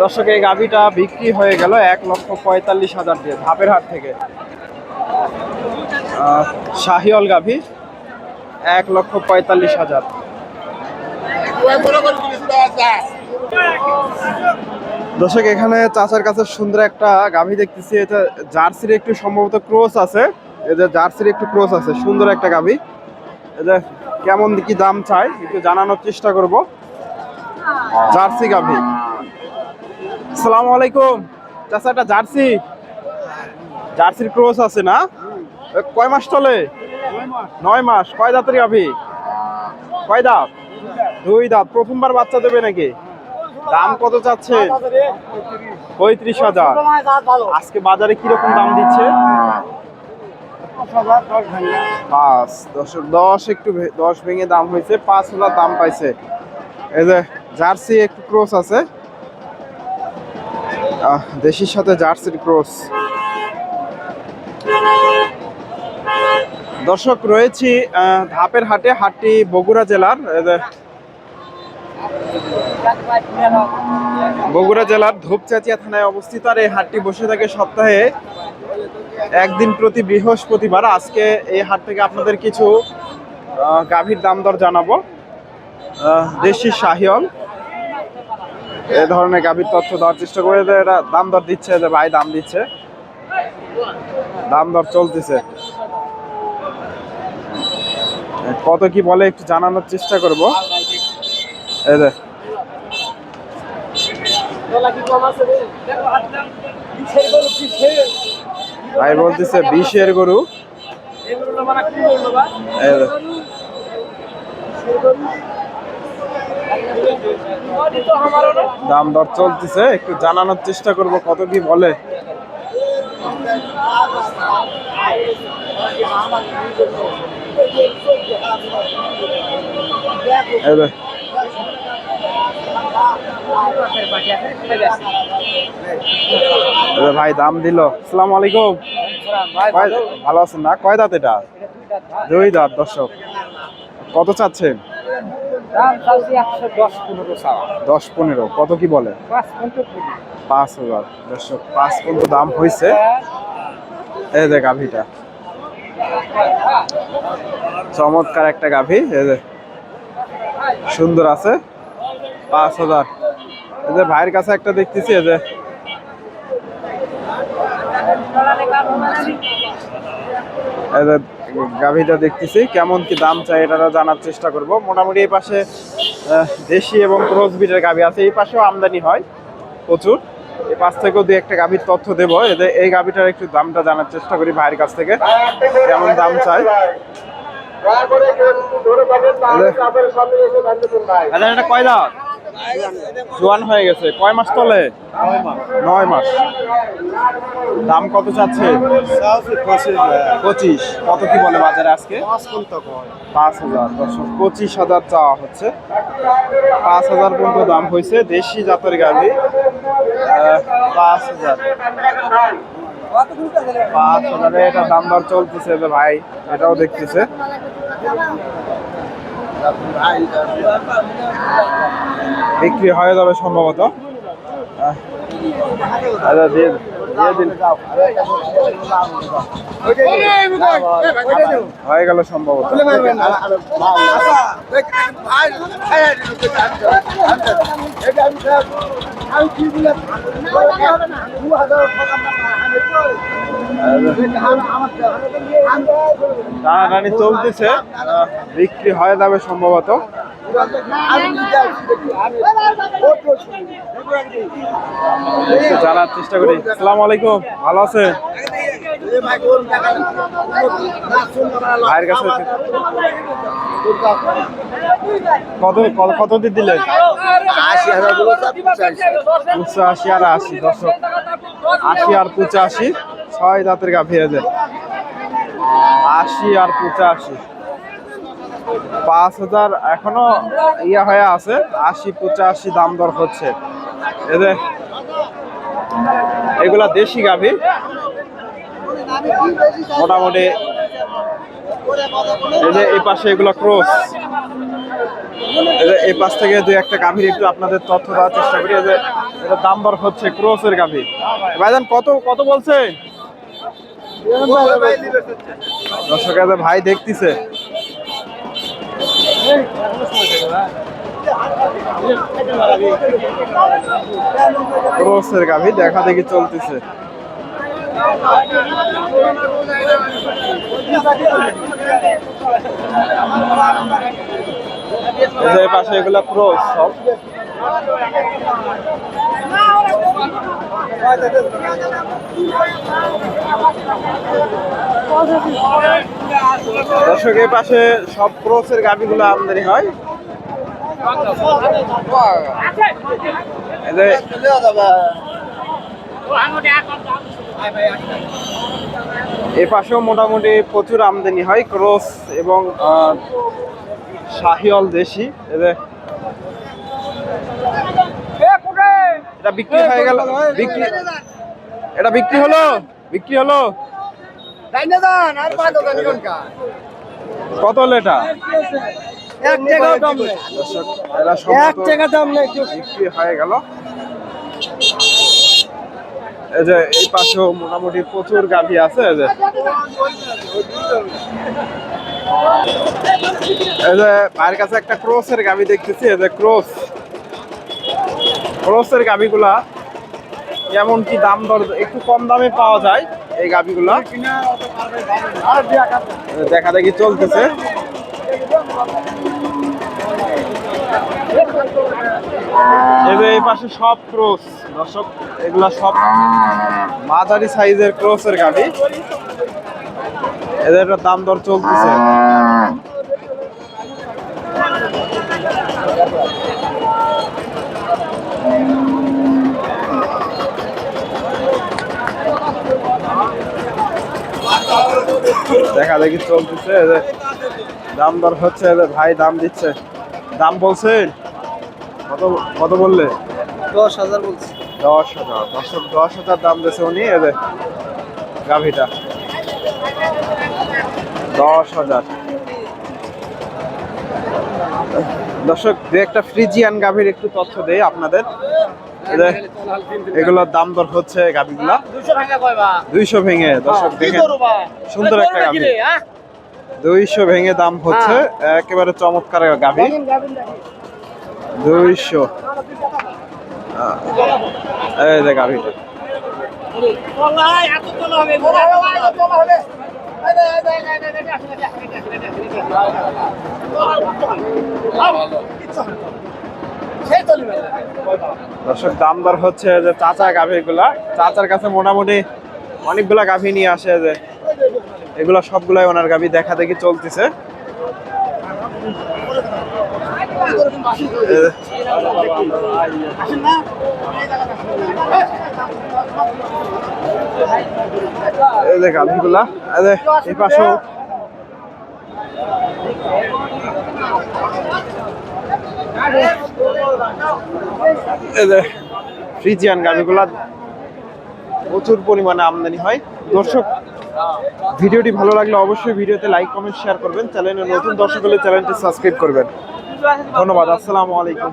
দর্শক, এই গাভিটা বিক্রি হয়ে গেল এক লক্ষ পঁয়তাল্লিশ হাজার দিয়ে ধাপের হাট থেকে। শাহিওল গাভি, এক লক্ষ পঁয়তাল্লিশ হাজার। দর্শক, এখানে চাচার কাছে সুন্দর একটা গাভি দেখতেছি। এটা জার্সির একটু সম্ভবত ক্রোস আছে। যে জার্সির একটু ক্রোস আছে, সুন্দর একটা গাভি। যে কেমন কি দাম চাই, একটু জানানোর চেষ্টা করব। জার্সি গাভি। আসসালামু আলাইকুম। চাচা, এটা জার্সি? জার্সির ক্রোস আছে না? কয় মাস চলে? নয় মাস। কয় দাঁতের গাভি? কয় দাঁত? দুই দাঁত। প্রথমবার বাচ্চা দেবে নাকি? দাম কত চাচ্ছে পঁয়ত্রিশ হাজার। আজকে বাজারে কীরকম দাম দিচ্ছে? পাঁচ, দশ দশ একটু দশ ভেঙে দাম হয়েছে, পাঁচ হাজার দাম পাইছে। এই যে জার্সি একটু ক্রস আছে। দেশির সাথে জার্সির ক্রস। দর্শক, রয়েছি ধাপের হাটে, হাটটি বগুড়া জেলার বগুড়া জেলার ধূপচাচিয়া থানায় অবস্থিত। আর এই হাটটি বসে থাকে সপ্তাহে একদিন প্রতি বৃহস্পতিবার। আজকে এই হাট থেকে আপনাদের কিছু গাভীর দাম দর জানাব। দেশি শাহিয়ল এ ধরনের গাভীর তথ্য দেওয়ার চেষ্টা করে এরা দাম দর দিচ্ছে যে ভাই দাম দিচ্ছে। দাম দর চলতেছে। কত কি বলে একটু জানানোর চেষ্টা করব। এই যে। ভাই বলতেছে বিশের গরু। এই। দাম দর চলতেছে, একটু জানানোর চেষ্টা করব কত কি বলে। ভাই, দাম দিল। আসসালামু আলাইকুম। ভালো আছেন না? কয় দাঁত এটা? দুই দাঁত, দর্শক। কত চাচ্ছেন? দশ পনেরো কত কি বলে? পাঁচ হাজার। দর্শক পাঁচ পনেরো দাম হয়েছে। এই যে গাভিটা। চমৎকার একটা গাভি এই যে সুন্দর আছে। পাঁচ হাজার। এই যে ভাইয়ের কাছে একটা দেখতেছি এই যে এই যে গাভিটা দেখতেছি। কেমন কি দাম চাই এটা জানার চেষ্টা করব। মোটামুটি এই পাশে দেশি এবং ক্রস বিটের গাভি আছে। এই পাশেও আমদানি হয় প্রচুর। এই পাশ থেকেও দুই একটা গাভির তথ্য দেবো। এদের এই গাভিটার একটু দামটা জানার চেষ্টা করি ভাইয়ের কাছ থেকে। কেমন দাম চাই? আচ্ছা এটা কয় দাঁত? জোয়ান হয়ে গেছে। কয় মাস চলে? নয় মাস। দাম কত চাচ্ছে? পঁচিশ। কত কি বলে বাজারে আজকে? পাঁচ হাজার। পঁচিশ হাজার চাওয়া হচ্ছে। পাঁচ হাজার পর্যন্ত দাম হয়েছে দেশি জাতের গাড়ি পাঁচ হাজার। পাঁচ হাজারে এটা দাম দর চলতেছে ভাই, এটাও দেখতেছে। বিক্রি হয়ে যাবে সম্ভবত। আচ্ছা হয়ে গেল সম্ভবত চলতেছে বিক্রি হয়ে যাবে সম্ভবত। জানার চেষ্টা করি। আসসালামু আলাইকুম, ভালো আছে ভাইয়ের কাছে কত কত- দিয়ে দিলেন? পঁচাশি আর আশি দশক আশি আর পঁচাশি, ছয় দাঁতের গাভি আছে আশি আর পঁচাশি। পাঁচ হাজার এখনও ইয়া হয়ে আছে। আশি, পঁচাশি দাম দর হচ্ছে। এদের এগুলা দেশি গাভি। মোটামুটি এই পাশে এগুলো ক্রস। এই পাশ থেকে দুই একটা গাভীর একটু আপনাদের তথ্য দেওয়ার চেষ্টা করি। যে এটা দাম দর হচ্ছে ক্রোসের গাভী। ভাইজান, কত কত বলছে দর্শক ভাই দেখতেছে। ক্রোসের গাভী দেখা দেখি চলতেছে। পাশে এগুলা ক্রোস সব। দর্শক, এই পাশে সব ক্রোসের গাভিগুলো আমদানি হয়। এ পাশেও মোটামুটি প্রচুর আমদানি হয় ক্রোস এবং শাহিওল দেশি। এই যে এটা বিক্রি হয়ে গেল। বিক্রি এটা বিক্রি হলো? বিক্রি হলো? কত হলো এটা? বিক্রি হয়ে গেল। এই যে এই পাশেও মোটামুটি প্রচুর গাভী আছে এই যে। এই যে ভাইয়ের কাছে একটা ক্রোসের গাভী দেখতেছি এই যে ক্রোস। ক্রোসের গাভীগুলা কেমন কি দাম দর একটু কম দামে পাওয়া যায় এই গাভীগুলা। দেখা দেখি চলতেছে। এই পাশে সব ক্রোস। দর্শক, এগুলা সব মাঝারি সাইজের ক্রোসের গাভী। এদের দাম দর চলতেছে। দেখা দেখি চলতেছে দাম দর হচ্ছে ভাই দাম দিচ্ছে। দাম বলছেন কত কত বললে? দশ হাজার বলছি। দশ হাজার দর্শক দশ হাজার দাম দিয়েছে উনি যে গাভিটা। দশ হাজার। দর্শক দু একটা ফ্রিজিয়ান গাভীর একটু তথ্য দেই আপনাদের। এগুলোর দাম দর হচ্ছে গাভীগুলা দুইশো ভেঙে দর্শক দেখেন সুন্দর একটা গাভী দুইশো ভেঙে দাম হচ্ছে একেবারে চমৎকার গাভী দুইশো এই যে গাভীটা দর্শক দাম দর হচ্ছে যে চাচা গাভী গুলা চাচার কাছে মোটামুটি অনেকগুলা গাভী নিয়ে আসে যে এগুলা সবগুলাই ওনার গাভী দেখা দেখি চলতেছে। এই গাভীগুলা পাশেও। ফ্রিজিয়ান গাভিগুলা প্রচুর পরিমাণে আমদানি হয়। দর্শক, ভিডিওটি ভালো লাগলে অবশ্যই ভিডিওতে লাইক কমেন্ট শেয়ার করবেন। চ্যানেলে নতুন দর্শক হলে চ্যানেলটি সাবস্ক্রাইব করবেন। ধন্যবাদ, আসসালামু আলাইকুম।